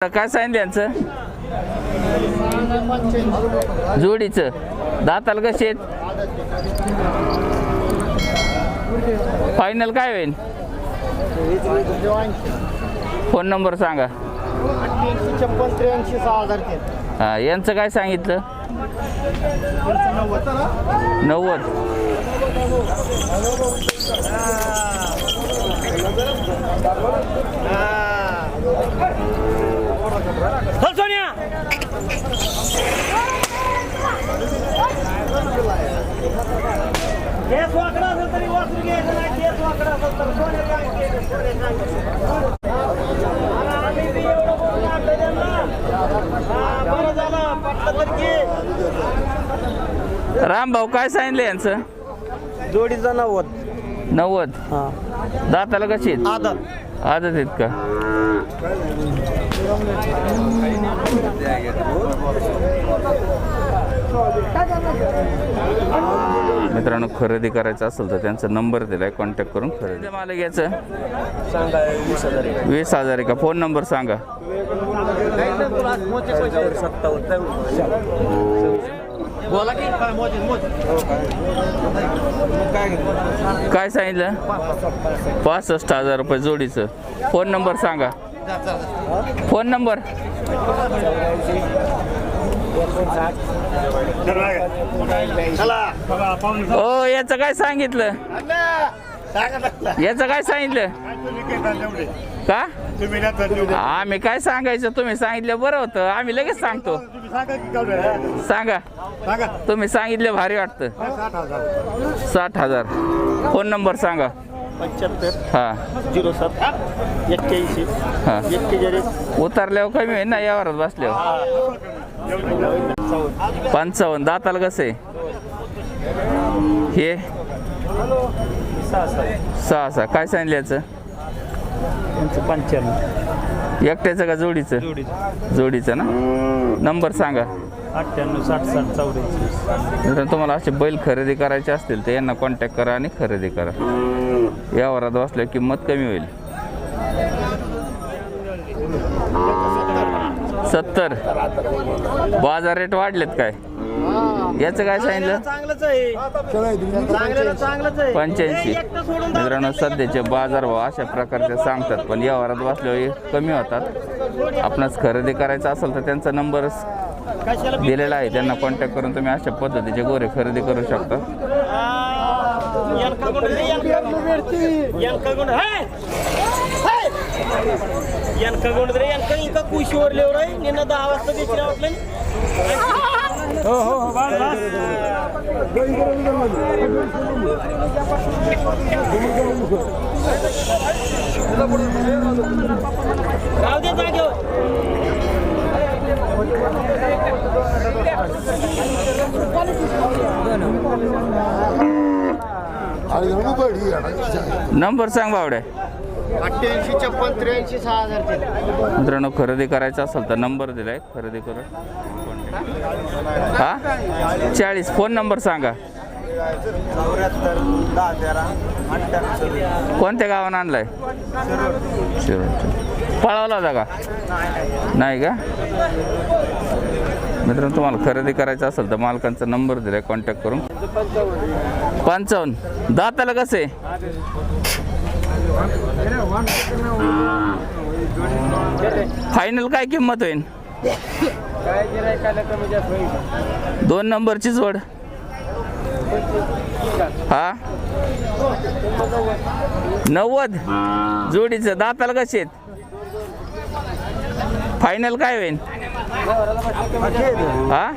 काय सांगितलं यांचं? जोडीचं. दाताल कसे आहेत? फायनल काय होईल? फोन नंबर सांगा. छप्पन त्र्याऐंशी सहा हजार हा यांचं काय सांगितलं? नव्वद चल सोन्या केस वाकडा असेल तरी वाचून घ्यायचं नाही केस वाकडा असेल तर. आम्ही बी एवढं बोलून आणलं त्यांना. हा, बरं झालं पटलं तर घे. राम भाऊ काय सांगितलं यांचं? जोडीचा नव्वद. नव्वद? हा. दाताला कशी आदत. आदत आहेत का? मित्रांनो खरेदी करायचं असेल तर त्यांचा नंबर दिलाय. कॉन्टॅक्ट करून खरेदी. मला घ्यायचं वीस हजार का? फोन नंबर सांगा. बोला की काय मोजे मोजे. काय सांगितलं? पासष्ट हजार रुपये जोडीचं. फोन नंबर सांगा. फोन नंबर हो याचं काय सांगितलं? याचं काय सांगितलं? का? आम्ही काय सांगायचं? तुम्ही सांगितलं बरं होतं. आम्ही लगेच सांगतो. सांगा. तुम्ही सांगितलं भारी वाटतं. साठ हजार. फोन नंबर सांगा. पंच्याहत्तर. हा. झिरो सात. एक्क्याऐंशी. हा. एक्केचाळीस. उतरल्यावर कमी होईल ना यावरच बसल्यावर. पंचावन्न. दाताला कसं आहे? हे? सहा सहा. काय सांगितलं याचं? पंच्याण्णव. एकट्याचं का जोडीचं? जोडीचं. ना? नंबर सांगा. अठ्ठ्याण्णव साठ साठ चौऱ्याऐंशी. जर तुम्हाला असे बैल खरेदी करायचे असतील तर यांना कॉन्टॅक्ट करा आणि खरेदी करा. यावरात बसल्यावर किंमत कमी होईल. सत्तर. बाजार रेट वाढलेत काय? याचं काय सांगितलं पंच्याऐंशी. मित्रांनो सध्याचे बाजार भाव अशा प्रकारचे सांगतात पण यावरात बसल्यावर हे कमी होतात. आपणास खरेदी करायचं असेल तर त्यांचा नंबर दिलेला आहे. त्यांना कॉन्टॅक्ट करून तुम्ही अशा पद्धतीचे गोरे खरेदी करू शकता. यांका गुंड रे, यांका गुंड. यांका गुंड, हाय! हाय! यांका गुंड रे, यांका इंका कुशीवर लेवर आहे दहा वाजता देखील वाटलं हो हो हो राहू दे जागेवर नंबर सांग बावड्या अठ्ठ्याऐंशी छप्पन त्र्याऐंशी सहा हजार मित्रांनो खरेदी करायचा असेल तर नंबर दिलाय. खरेदी करून. हा? चाळीस. फोन नंबर सांगा. कोणत्या गावानं आणलाय? पळवला होता का? नाही का? मित्रांनो तुम्हाला खरेदी करायचं असेल तर मालकांचा नंबर दिलाय. कॉन्टॅक्ट करून. पंचावन्न. दाताला कसं? आहे फायनल काय किंमत होईल दोन नंबरची जोड हा? नव्वद? जोडीचं. दाताला कसे आहेत? फायनल काय होईल हा?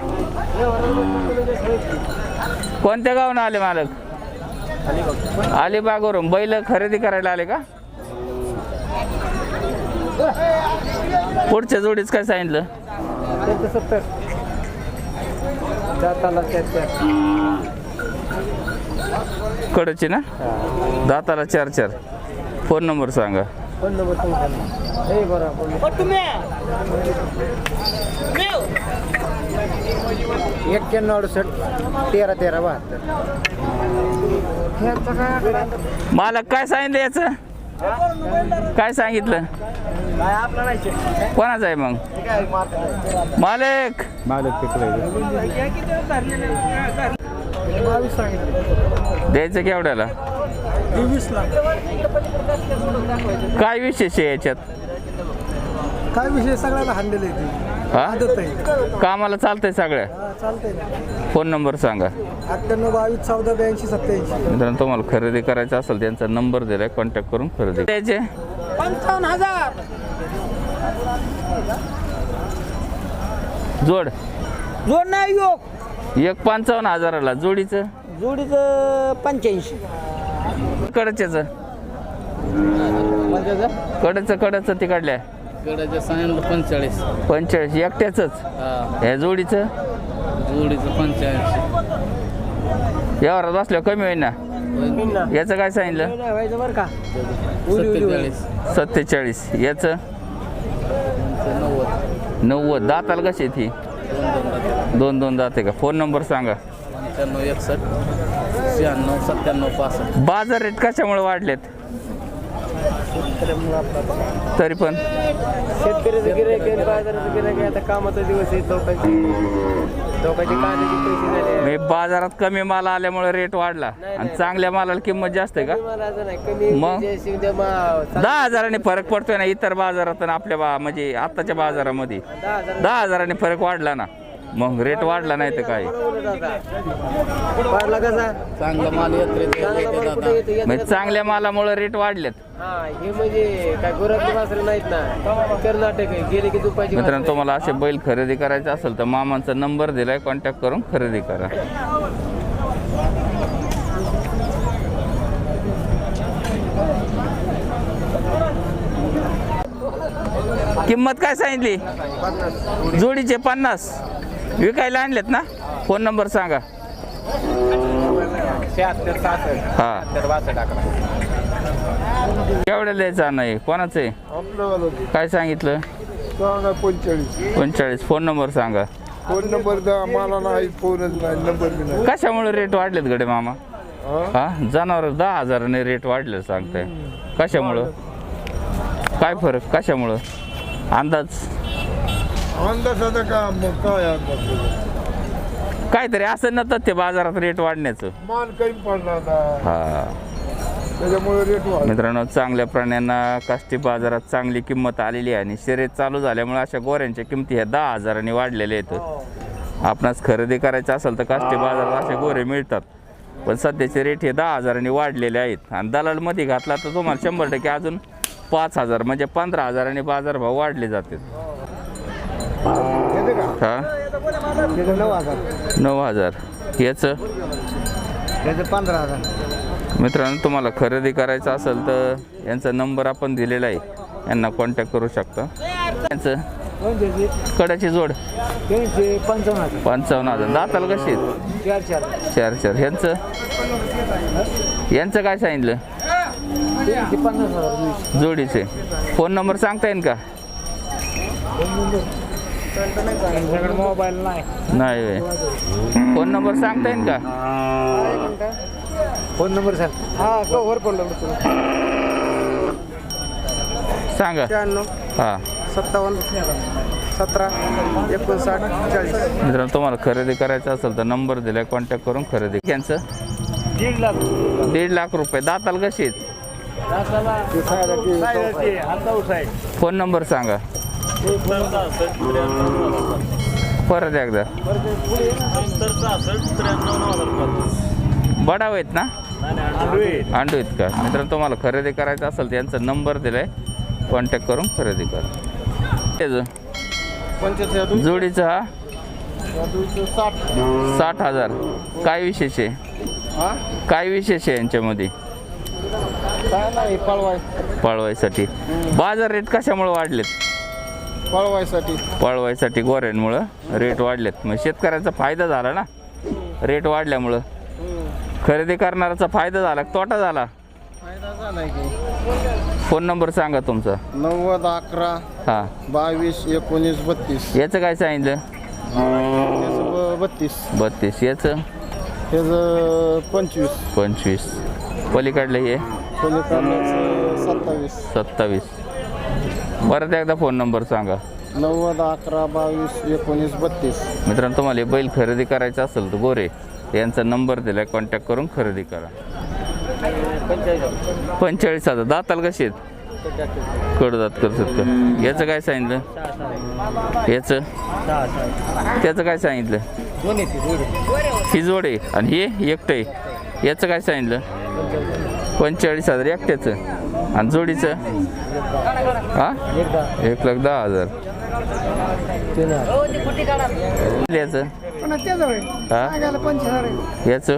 कोणत्या गावनं आले मालक? अलिबागवरून बैल खरेदी करायला आले का? पुढच्या जोडीच काय सांगितलं? कडची ना? दाताला चार चार. फोन नंबर सांगा. फोन नंबर सांगा. बरं एक्क्याण्णव अडुसष्ट तेरा तेरा बहात्तर. मालक काय सांगितलं याचं? काय सांगितलं? काय आपला नाही कोणाचं आहे मग? मालक! सांगितलं द्यायचं केवढ्याला काय विशेष आहे याच्यात? काय विषय सगळ्याला हाणलेले आहे हा आदत आहे कामाला चालतंय सगळ्या हा, चालतंय ना. फोन नंबर सांगा. अठ्ठ्याण्णव बावीस चौदा ब्याऐंशी सत्याऐंशी मित्रांनो तुम्हाला खरेदी करायचं असेल त्यांचा नंबर दिलाय कॉन्टॅक्ट करून खरेदी द्यायचे पंचावन्न हजार. जोड. जोड नाही योग एक पंचावन्न हजाराला जोडीचं. जोडीचं पंच्याऐंशी. कडच्याच कडचं कडचं तिकडल्या. गडाच्या सांगितलं पंचेचाळीस. पंचेचाळीस एकट्याच हा. ह्या जोडीचं? जोडीचं यावर बसल्यावर कमी होईल ना? याचं काय सांगितलं? व्हायचं बरं का सत्तेचाळीस. सत्तेचाळीस. याचं? नव्वद. नव्वद दाताला कशी आहे ती? दोन दोन दाते का? फोन नंबर सांगा. पंच्याण्णव एकसष्ट शहाण्णव सत्त्याण्णव पासष्ट. बाजार रेट कशामुळे वाढलेत? तरी पण. शेतकऱ्याचं गिरायक आहे बाजाराचं गिरायक आहे आता कामाचा दिवस आहे लोकांची लोकांची कांद्याचे पैसे झाले. मी बाजारात कमी माल आल्यामुळे रेट वाढला. आणि चांगल्या मालाला किंमत जास्त आहे का? मला असं नाही कमी मग? जे शिवद्या मा- दहा हजारांनी फरक पडतोय ना इतर बाजारात आणि आपल्या बा म्हणजे आत्ताच्या बाजारामध्ये. दहा हजार दहा हजारांनी फरक वाढला ना. मग रेट वाढला नाही तर काय? वाढला कसा चांगला माल येते म्हणजे? चांगल्या मालामुळे रेट वाढलेत. हा हे म्हणजे काय गोरातली वासरे नाहीत ना. कर्नाटक आहे गेले की दुपारची मित्रांनो तुम्हाला असे बैल खरेदी करायचे असेल तर मामांचा नंबर दिलाय कॉन्टॅक्ट करून खरेदी करा. किंमत काय सांगितली? जोडीचे पन्नास. विकायला आणलेत ना? फोन नंबर सांगा. शहात्तर सहासष्ट. हा. तर बासष्ट अकरा. केवढ्या द्यायचा नाही कोणाचं आहे आपलं काय सांगितलं? सांगा पंचेचाळीस. पंचेचाळीस. फोन नंबर सांगा. फोन नंबर द्या मला नाही फोनच नाही नंबर बी नाही. कशामुळे रेट वाढलेत गडे मामा? हा? हा? जनावर दहा हजाराने रेट वाढले सांगताय. कशामुळं? काय फरक? कशामुळं? अंदाज? अंदाजाचा का मग काय अंदाज काहीतरी असं नसतं ते बाजारात रेट वाढण्याचं. माल कमी पडला आता हा. त्याच्यामुळे रेट वाढ मित्रांनो चांगल्या प्राण्यांना काष्टी बाजारात चांगली किंमत आलेली आहे आणि शर्यत चालू झाल्यामुळे अशा गोऱ्यांच्या किमती ह्या दहा हजारांनी वाढलेल्या आहेत. आपणास खरेदी करायचं असेल तर काष्टी बाजारात असे गोरे मिळतात. पण सध्याचे रेट हे दहा हजारांनी वाढलेले आहेत. आणि दलालमध्ये घातला तर तुम्हाला शंभर टक्के अजून पाच हजार म्हणजे पंधरा हजारांनी बाजारभाव वाढले जातात. हा त्याचं नऊ हजार. नऊ हजार याचं त्याचं पंधरा हजार. मित्रांनो तुम्हाला खरेदी करायचं असेल तर यांचा नंबर आपण दिलेला आहे. यांना कॉन्टॅक्ट करू शकता. यांचं? कडाची जोड? तीनशे पंचावन्न हजार. पंचावन्न हजार. दाताला कशी? आहेत चार चार. चार चार. ह्यांचं यांचं काय सांगितलं? तीनशे पन्नास हजार. वीस जोडीचे. फोन नंबर सांगता येईल का? त्यांच्याकडे मोबाईल नाही. नाही. फोन नंबर सांगता येईल का? फोन नंबर सांग. हा कवर पडलं तुला. सांगा. शहाण्णव हां. सत्तावन्न सतरा एकोणसाठ चाळीस. मित्रांनो तुम्हाला खरेदी करायचं असेल तर नंबर दिलाय कॉन्टॅक्ट करून खरेदी. यांचं? दीड लाख दीड लाख रुपये. दाताला कशी आहेत? फोन नंबर सांगा. परत एकदा. बडाव आहेत ना? अंडू आहेत का? मित्रांनो तुम्हाला खरेदी करायचं असेल तर यांचा नंबर दिलाय. कॉन्टॅक्ट करून खरेदी करा. त्याचं जोडीचा हा? साठ हजार. काय विशेष आहे? काय विशेष आहे यांच्यामध्ये? पळवायसाठी. बाजार रेट कशामुळे वाढलेत? पळवायसाठी. पळवायसाठी गोऱ्यांमुळं रेट वाढलेत. मग शेतकऱ्याचा फायदा झाला ना? रेट वाढल्यामुळं. खरेदी करणाऱ्याचा फायदा झाला तोटा झाला? फायदा झालाय की. फोन नंबर सांगा तुमचा. नव्वद अकरा हां. बावीस एकोणीस बत्तीस. याचं काय सांगितलं? त्याचं ब- बत्तीस. बत्तीस. याचं? त्याचं पंचवीस. पंचवीस. पलीकडलं हे? पलीकडल्याचं सत्तावीस. सत्तावीस. परत एकदा फोन नंबर सांगा. नव्वद अकरा बावीस एकोणीस बत्तीस. मित्रांनो तुम्हाला बैल खरेदी करायचं असेल तर गोरे यांचा नंबर दिलाय कॉन्टॅक्ट करून खरेदी करा. पंचेचाळीस हजार. दाताल कशी आहेत? कडदात करतात का? याचं काय सांगितलं? याचं? त्याचं काय सांगितलं? ही जोड आहे. आणि हे एकटं आहे. याचं काय सांगितलं? पंचेचाळीस हजार. एकट्याचं? आणि जोडीचं? हा? एक लाख दहा हजार. याचं? हा? याचं?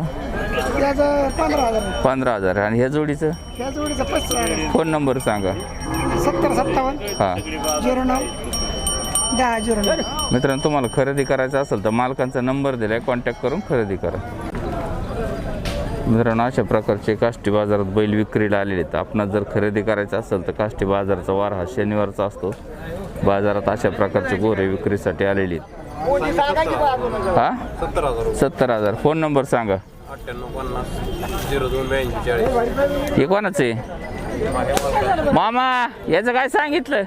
पंधरा हजार आणि ह्या जोडीचं? फोन नंबर सांगा. सत्तर सत्तावन्न. हा. झिरो नऊ. दहा झिरो मित्रांनो तुम्हाला खरेदी करायचं असेल तर मालकांचा नंबर दिलाय. कॉन्टॅक्ट करून खरेदी करा. मित्रांनो अशा प्रकारचे काष्टी बाजारात बैल विक्रीला आलेले आहेत. आपणास जर खरेदी करायचं असेल तर काष्टी बाजाराचा वार हा शनिवारचा असतो. बाजारात अशा प्रकारचे गोरे विक्रीसाठी आलेले आहेत. हा? सत्तर हजार. फोन नंबर सांगा. हे कोणाचं आहे? मामा याचं काय सांगितलं?